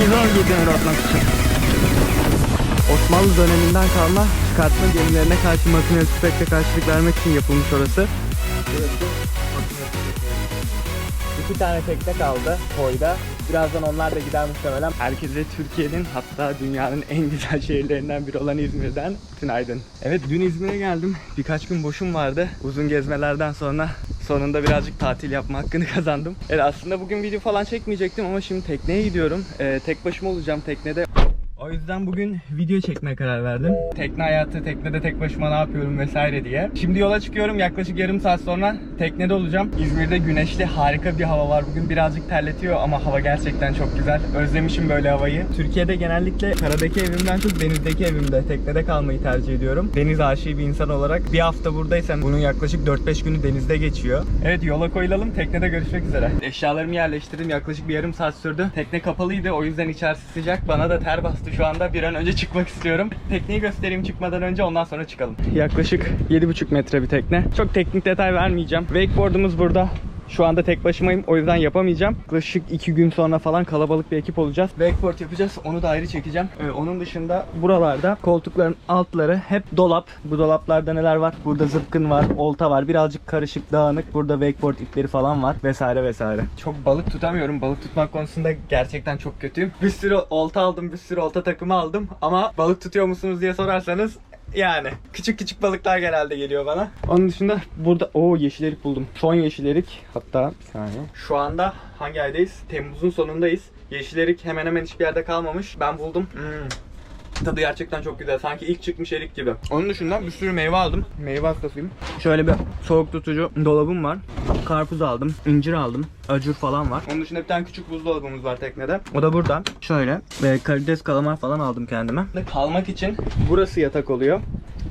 güzel bir demir atmak için. Osmanlı döneminden kalma çıkartma gemilerine karşı makineli tüfekle karşılık vermek için yapılmış orası. İki tane tekne kaldı koyda. Birazdan onlar da gider muhtemelen. Herkese Türkiye'nin hatta dünyanın en güzel şehirlerinden biri olan İzmir'den günaydın. Evet dün İzmir'e geldim. Birkaç gün boşum vardı. Uzun gezmelerden sonra sonunda birazcık tatil yapma hakkını kazandım. Evet aslında bugün video falan çekmeyecektim ama şimdi tekneye gidiyorum. Ee, tek başıma olacağım teknede. O yüzden bugün video çekmeye karar verdim. Tekne hayatı, teknede tek başıma ne yapıyorum vesaire diye. Şimdi yola çıkıyorum. Yaklaşık yarım saat sonra teknede olacağım. İzmir'de güneşli harika bir hava var. Bugün birazcık terletiyor ama hava gerçekten çok güzel. Özlemişim böyle havayı. Türkiye'de genellikle karadaki evimden çok denizdeki evimde, teknede kalmayı tercih ediyorum. Deniz aşığı bir insan olarak bir hafta buradaysam bunun yaklaşık 4-5 günü denizde geçiyor. Evet yola koyulalım. Teknede görüşmek üzere. Eşyalarımı yerleştirdim. Yaklaşık bir yarım saat sürdü. Tekne kapalıydı. O yüzden içerisi sıcak. Bana da ter bastı şu anda. Bir an önce çıkmak istiyorum. Tekneyi göstereyim çıkmadan önce ondan sonra çıkalım. Yaklaşık 7,5 metre bir tekne. Çok teknik detay vermeyeceğim. Wakeboard'umuz burada. Şu anda tek başımayım o yüzden yapamayacağım. Yaklaşık 2 gün sonra falan kalabalık bir ekip olacağız. Wakeboard yapacağız. Onu da ayrı çekeceğim. Ee, onun dışında buralarda koltukların altları hep dolap. Bu dolaplarda neler var? Burada zıpkın var, olta var. Birazcık karışık, dağınık. Burada wakeboard ipleri falan var vesaire vesaire. Çok balık tutamıyorum. Balık tutmak konusunda gerçekten çok kötüyüm. Bir sürü olta aldım, bir sürü olta takımı aldım. Ama balık tutuyor musunuz diye sorarsanız yani küçük küçük balıklar genelde geliyor bana. Onun dışında burada o yeşil erik buldum. Son yeşil erik hatta bir saniye. Şu anda hangi aydayız? Temmuz'un sonundayız. Yeşil erik hemen hemen hiçbir yerde kalmamış. Ben buldum. Hmm. Tadı gerçekten çok güzel. Sanki ilk çıkmış erik gibi. Onun dışında bir sürü meyve aldım. Meyve hastasıyım. Şöyle bir soğuk tutucu dolabım var. Karpuz aldım, incir aldım, acur falan var. Onun dışında bir tane küçük buzdolabımız var teknede. O da burada. Şöyle ve karides kalamar falan aldım kendime. Kalmak için burası yatak oluyor.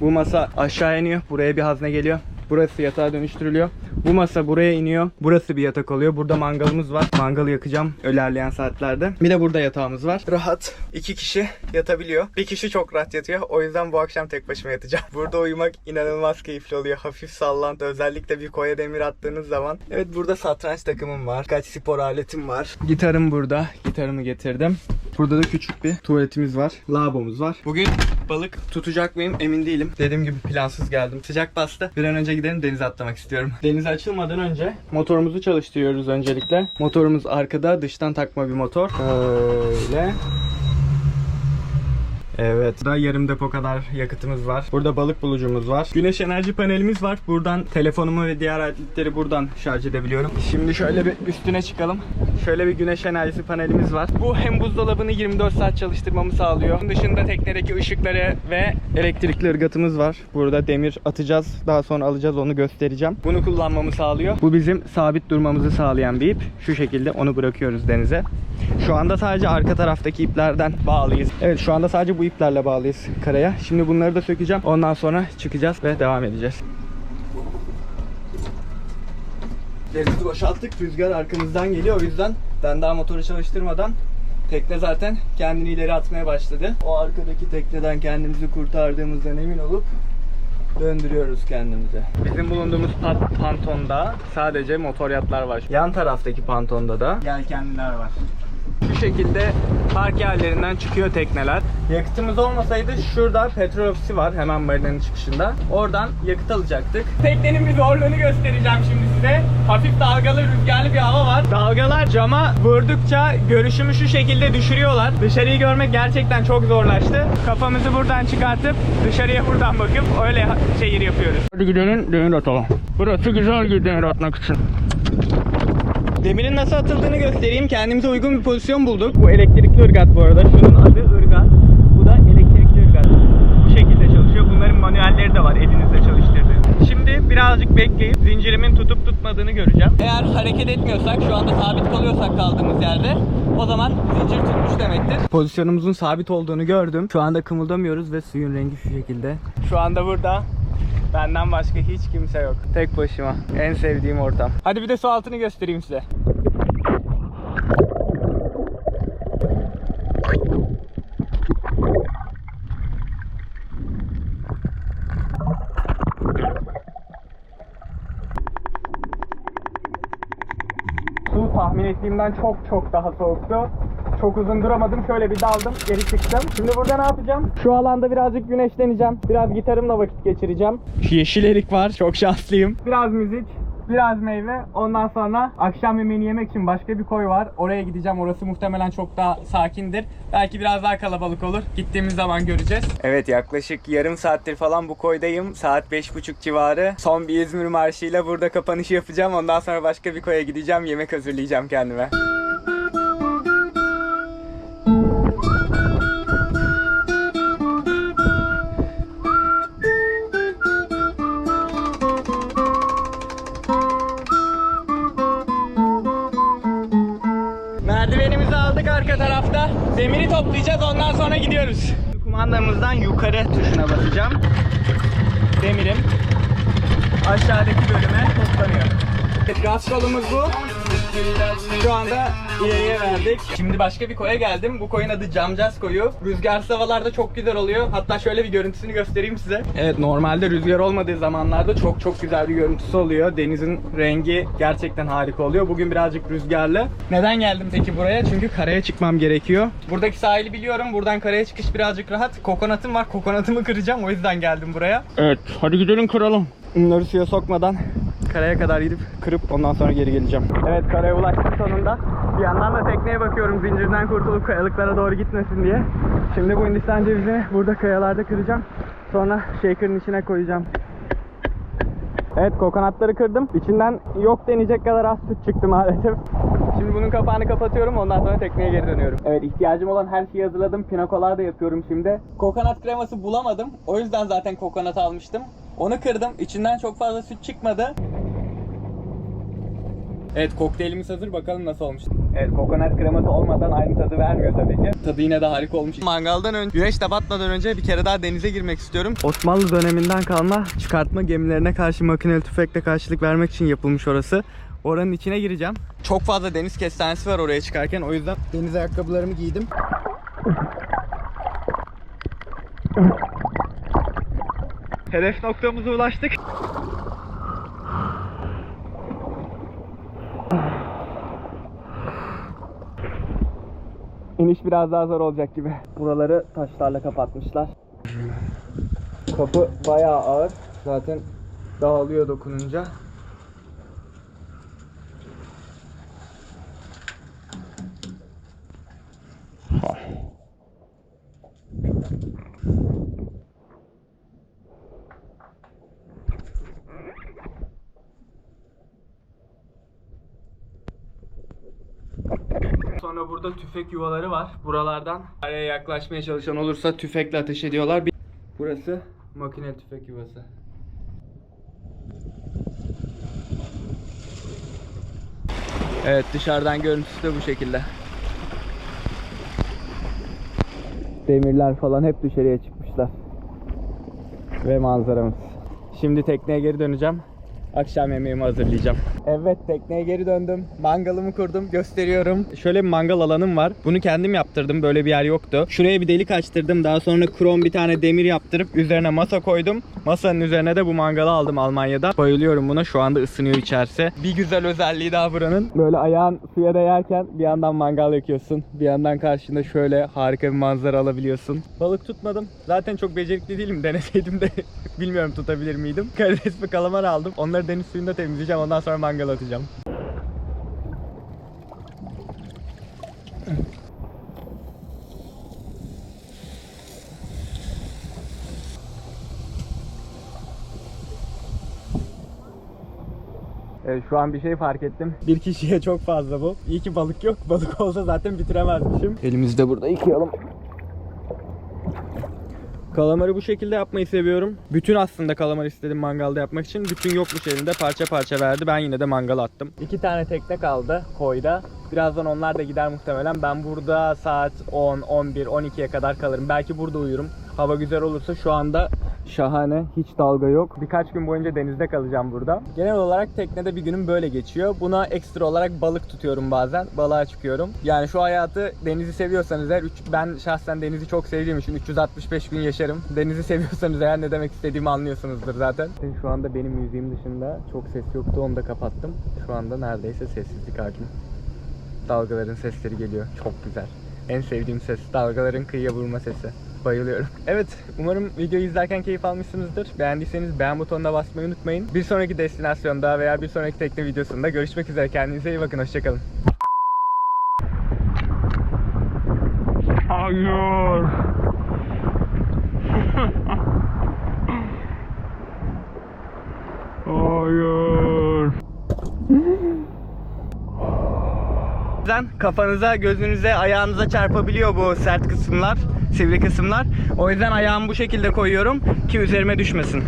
Bu masa aşağı iniyor. Buraya bir hazne geliyor. Burası yatağa dönüştürülüyor. Bu masa buraya iniyor. Burası bir yatak oluyor. Burada mangalımız var. Mangalı yakacağım ilerleyen saatlerde. Bir de burada yatağımız var. Rahat. iki kişi yatabiliyor. Bir kişi çok rahat yatıyor. O yüzden bu akşam tek başıma yatacağım. Burada uyumak inanılmaz keyifli oluyor. Hafif sallantı. Özellikle bir koya demir attığınız zaman. Evet burada satranç takımım var. Kaç spor aletim var. Gitarım burada. Gitarımı getirdim. Burada da küçük bir tuvaletimiz var. Lavabomuz var. Bugün balık tutacak mıyım emin değilim. Dediğim gibi plansız geldim. Sıcak bastı. Bir an önce gidelim denize atlamak istiyorum. Denize açılmadan önce motorumuzu çalıştırıyoruz öncelikle. Motorumuz arkada dıştan takma bir motor. Öyle. Evet. Burada yarım depo kadar yakıtımız var. Burada balık bulucumuz var. Güneş enerji panelimiz var. Buradan telefonumu ve diğer aletleri buradan şarj edebiliyorum. Şimdi şöyle bir üstüne çıkalım. Şöyle bir güneş enerjisi panelimiz var. Bu hem buzdolabını 24 saat çalıştırmamı sağlıyor. Bunun dışında teknedeki ışıkları ve elektrikli ırgatımız var. Burada demir atacağız. Daha sonra alacağız onu göstereceğim. Bunu kullanmamı sağlıyor. Bu bizim sabit durmamızı sağlayan bir ip. Şu şekilde onu bırakıyoruz denize. Şu anda sadece arka taraftaki iplerden bağlıyız. Evet şu anda sadece bu iplerle bağlıyız karaya. Şimdi bunları da sökeceğim. Ondan sonra çıkacağız ve devam edeceğiz. Denizi boşalttık. Rüzgar arkamızdan geliyor. O yüzden ben daha motoru çalıştırmadan tekne zaten kendini ileri atmaya başladı. O arkadaki tekneden kendimizi kurtardığımızdan emin olup döndürüyoruz kendimize. Bizim bulunduğumuz pat pantonda sadece motor yatlar var. Yan taraftaki pantonda da yelkenliler var. Şu şekilde park yerlerinden çıkıyor tekneler. Yakıtımız olmasaydı şurada petrol ofisi var hemen marinanın çıkışında. Oradan yakıt alacaktık. Teknenin bir zorluğunu göstereceğim şimdi size. Hafif dalgalı rüzgarlı bir hava var. Dalgalar cama vurdukça görüşümü şu şekilde düşürüyorlar. Dışarıyı görmek gerçekten çok zorlaştı. Kafamızı buradan çıkartıp dışarıya buradan bakıp öyle seyir yapıyoruz. Hadi gidelim demir atalım. Burası güzel bir demir atmak için. Demirin nasıl atıldığını göstereyim. Kendimize uygun bir pozisyon bulduk. Bu elektrikli ırgat bu arada. Şunun adı ırgat. Bu da elektrikli ırgat. Bu şekilde çalışıyor. Bunların manuelleri de var elinizle çalıştırdığınız. Şimdi birazcık bekleyip zincirimin tutup tutmadığını göreceğim. Eğer hareket etmiyorsak, şu anda sabit kalıyorsak kaldığımız yerde o zaman zincir tutmuş demektir. Pozisyonumuzun sabit olduğunu gördüm. Şu anda kımıldamıyoruz ve suyun rengi şu şekilde. Şu anda burada Benden başka hiç kimse yok. Tek başıma. En sevdiğim ortam. Hadi bir de su altını göstereyim size. Su tahmin ettiğimden çok çok daha soğuktu. Çok uzun duramadım. Şöyle bir daldım. Geri çıktım. Şimdi burada ne yapacağım? Şu alanda birazcık güneşleneceğim. Biraz gitarımla vakit geçireceğim. Yeşil erik var. Çok şanslıyım. Biraz müzik. Biraz meyve. Ondan sonra akşam yemeğini yemek için başka bir koy var. Oraya gideceğim. Orası muhtemelen çok daha sakindir. Belki biraz daha kalabalık olur. Gittiğimiz zaman göreceğiz. Evet yaklaşık yarım saattir falan bu koydayım. Saat 5.30 civarı. Son bir İzmir marşıyla burada kapanışı yapacağım. Ondan sonra başka bir koya gideceğim. Yemek hazırlayacağım kendime. Arka tarafta. Demiri toplayacağız ondan sonra gidiyoruz. Kumandamızdan yukarı tuşuna basacağım. Demirim aşağıdaki bölüme toplanıyor. Gaz kolumuz bu. Şu anda ileriye verdik. Şimdi başka bir koya geldim. Bu koyun adı Camcaz koyu. Rüzgarsız havalarda çok güzel oluyor. Hatta şöyle bir görüntüsünü göstereyim size. Evet normalde rüzgar olmadığı zamanlarda çok çok güzel bir görüntüsü oluyor. Denizin rengi gerçekten harika oluyor. Bugün birazcık rüzgarlı. Neden geldim peki buraya? Çünkü karaya çıkmam gerekiyor. Buradaki sahili biliyorum. Buradan karaya çıkış birazcık rahat. Kokonatım var. Kokonatımı kıracağım. O yüzden geldim buraya. Evet. Hadi gidelim kıralım. Bunları suya sokmadan karaya kadar gidip kırıp ondan sonra geri geleceğim. Evet karaya ulaştık sonunda. Bir yandan da tekneye bakıyorum zincirden kurtulup kayalıklara doğru gitmesin diye. Şimdi bu Hindistan cevizini burada kayalarda kıracağım. Sonra shaker'ın içine koyacağım. Evet kokonatları kırdım. İçinden yok deneyecek kadar az süt çıktı maalesef. Şimdi bunun kapağını kapatıyorum ondan sonra tekneye geri dönüyorum. Evet ihtiyacım olan her şeyi hazırladım. Pina colada yapıyorum şimdi. Kokonat kreması bulamadım. O yüzden zaten kokonat almıştım. Onu kırdım. İçinden çok fazla süt çıkmadı. Evet kokteylimiz hazır bakalım nasıl olmuş. Evet kokonat kreması olmadan aynı tadı vermiyor tabii ki. Tadı yine de harika olmuş. Mangaldan önce, güneş de batmadan önce bir kere daha denize girmek istiyorum. Osmanlı döneminden kalma çıkartma gemilerine karşı makineli tüfekle karşılık vermek için yapılmış orası. Oranın içine gireceğim. Çok fazla deniz kestanesi var oraya çıkarken o yüzden deniz ayakkabılarımı giydim. Hedef noktamıza ulaştık. İniş biraz daha zor olacak gibi. Buraları taşlarla kapatmışlar. Kapı bayağı ağır. Zaten dağılıyor dokununca. Sonra burada tüfek yuvaları var. Buralardan araya yaklaşmaya çalışan olursa tüfekle ateş ediyorlar. Burası makine tüfek yuvası. Evet dışarıdan görüntüsü de bu şekilde. Demirler falan hep dışarıya çıkmışlar. Ve manzaramız. Şimdi tekneye geri döneceğim. Akşam yemeğimi hazırlayacağım. Evet tekneye geri döndüm. Mangalımı kurdum. Gösteriyorum. Şöyle bir mangal alanım var. Bunu kendim yaptırdım. Böyle bir yer yoktu. Şuraya bir delik açtırdım. Daha sonra krom bir tane demir yaptırıp üzerine masa koydum. Masanın üzerine de bu mangalı aldım Almanya'da. Bayılıyorum buna. Şu anda ısınıyor içerisi. Bir güzel özelliği daha buranın. Böyle ayağın suya değerken bir yandan mangal yakıyorsun. Bir yandan karşında şöyle harika bir manzara alabiliyorsun. Balık tutmadım. Zaten çok becerikli değilim. Deneseydim de bilmiyorum tutabilir miydim. Karides ve kalamar aldım. Onları deniz suyunda temizleyeceğim. Ondan sonra mangal atacağım. Evet, şu an bir şey fark ettim. Bir kişiye çok fazla bu. İyi ki balık yok. Balık olsa zaten bitiremezmişim. Elimizi de burada yıkayalım. Kalamarı bu şekilde yapmayı seviyorum. Bütün aslında kalamar istedim mangalda yapmak için. Bütün yokmuş elinde parça parça verdi. Ben yine de mangal attım. İki tane tekne kaldı koyda. Birazdan onlar da gider muhtemelen. Ben burada saat 10, 11, 12'ye kadar kalırım. Belki burada uyurum. Hava güzel olursa şu anda şahane. Hiç dalga yok. Birkaç gün boyunca denizde kalacağım burada. Genel olarak teknede bir günüm böyle geçiyor. Buna ekstra olarak balık tutuyorum bazen. Balığa çıkıyorum. Yani şu hayatı denizi seviyorsanız eğer ben şahsen denizi çok sevdiğim için 365 gün yaşarım. Denizi seviyorsanız eğer ne demek istediğimi anlıyorsunuzdur zaten. Şu anda benim müziğim dışında çok ses yoktu. Onu da kapattım. Şu anda neredeyse sessizlik hakim. Dalgaların sesleri geliyor. Çok güzel. En sevdiğim ses. Dalgaların kıyıya vurma sesi. Bayılıyorum. Evet, umarım videoyu izlerken keyif almışsınızdır. Beğendiyseniz beğen butonuna basmayı unutmayın. Bir sonraki destinasyonda veya bir sonraki tekne videosunda görüşmek üzere. Kendinize iyi bakın. Hoşçakalın. Hayır. Bazen kafanıza, gözünüze, ayağınıza çarpabiliyor bu sert kısımlar, sivri kısımlar. O yüzden ayağımı bu şekilde koyuyorum ki üzerime düşmesin.